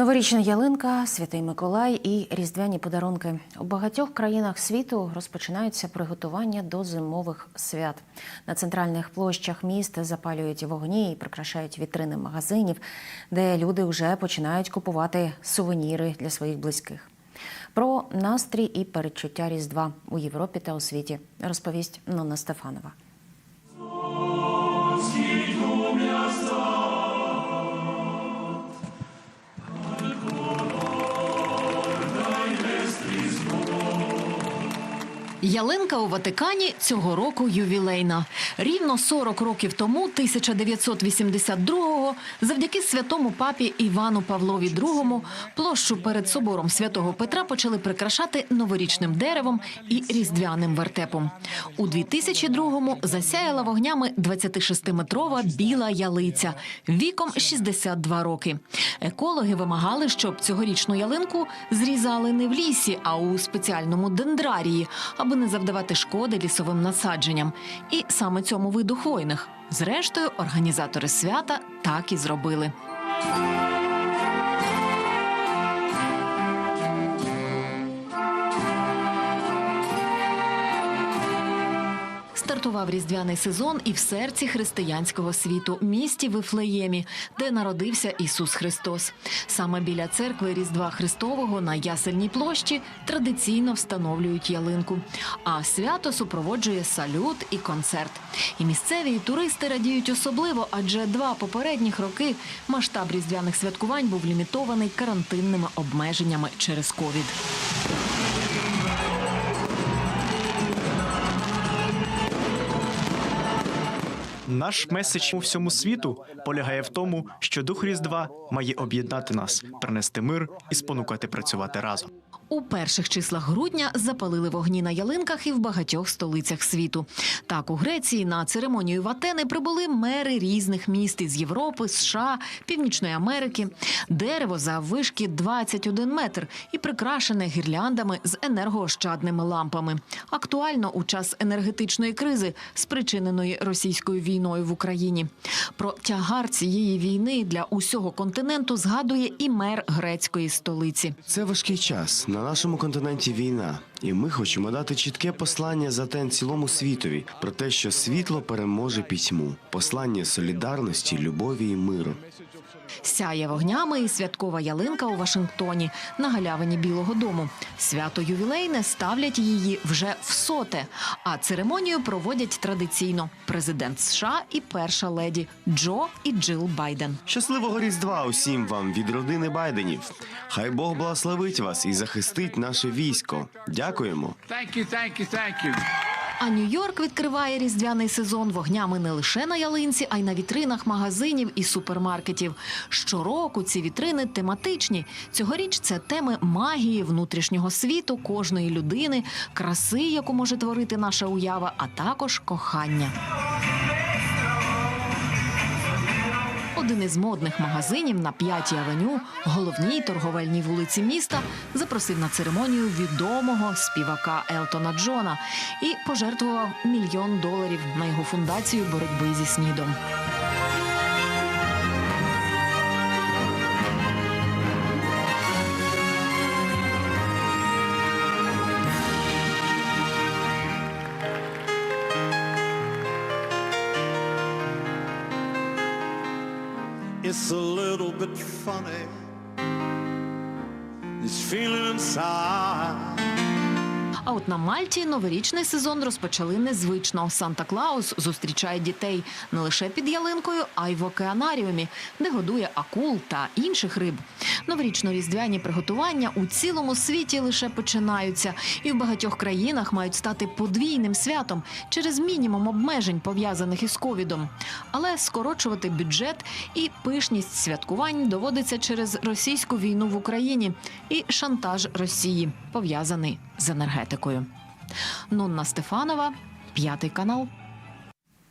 Новорічна ялинка, святий Миколай і різдвяні подарунки у багатьох країнах світу розпочинаються приготування до зимових свят. На центральних площах міст запалюють вогні і прикрашають вітрини магазинів, де люди вже починають купувати сувеніри для своїх близьких. Про настрій і передчуття Різдва у Європі та у світі розповість Нонна Стефанова. Ялинка у Ватикані цього року ювілейна. Рівно 40 років тому, 1982-го, завдяки святому папі Івану Павлові II, площу перед собором святого Петра почали прикрашати новорічним деревом і різдвяним вертепом. У 2002-му засяяла вогнями 26-метрова біла ялиця віком 62 роки. Екологи вимагали, щоб цьогорічну ялинку зрізали не в лісі, а у спеціальному дендрарії, аби не завдавати шкоди лісовим насадженням. І саме цьому виду хвойних. Зрештою, організатори свята так і зробили. Стартував різдвяний сезон і в серці християнського світу, місті Вифлеємі, де народився Ісус Христос. Саме біля церкви Різдва Христового на Ясельній площі традиційно встановлюють ялинку. А свято супроводжує салют і концерт. І місцеві і туристи радіють особливо, адже два попередніх роки масштаб різдвяних святкувань був лімітований карантинними обмеженнями через ковід. Наш меседж у всьому світу полягає в тому, що дух Різдва має об'єднати нас, принести мир і спонукати працювати разом. У перших числах грудня запалили вогні на ялинках і в багатьох столицях світу. Так, у Греції на церемонію в Атени прибули мери різних міст із Європи, США, Північної Америки. Дерево заввишки 21 метр і прикрашене гірляндами з енергоощадними лампами. Актуально у час енергетичної кризи, спричиненої російською війною в Україні. Про тягар цієї війни для усього континенту згадує і мер грецької столиці. Це важкий час. На нашому континенті війна, і ми хочемо дати чітке послання за те цілому світові про те, що світло переможе пітьму, послання солідарності, любові і миру. Сяє вогнями і святкова ялинка у Вашингтоні на галявині Білого Дому. Свято ювілейне ставлять її вже в соте. А церемонію проводять традиційно президент США і перша леді Джо і Джил Байден. Щасливого різдва усім вам від родини Байденів. Хай Бог благословить вас і захистить наше військо. Дякуємо. Thank you, thank you, thank you. А Нью-Йорк відкриває різдвяний сезон вогнями не лише на ялинці, а й на вітринах магазинів і супермаркетів. Щороку ці вітрини тематичні. Цьогоріч це теми магії внутрішнього світу кожної людини, краси, яку може творити наша уява, а також кохання. Один із модних магазинів на п'ятій авеню, головній торговельній вулиці міста, запросив на церемонію відомого співака Елтона Джона і пожертвував мільйон доларів на його фундацію боротьби зі снідом. It's a little bit funny. This feeling inside. А от на Мальті новорічний сезон розпочали незвично. Санта Клаус зустрічає дітей не лише під ялинкою, а й в океанаріумі, де годує акул та інших риб. Новорічно-різдвяні приготування у цілому світі лише починаються, і в багатьох країнах мають стати подвійним святом через мінімум обмежень пов'язаних із ковідом. Але скорочувати бюджет і пишність святкувань доводиться через російську війну в Україні і шантаж Росії, пов'язаний з енергетикою. Нонна Стефанова, п'ятий канал.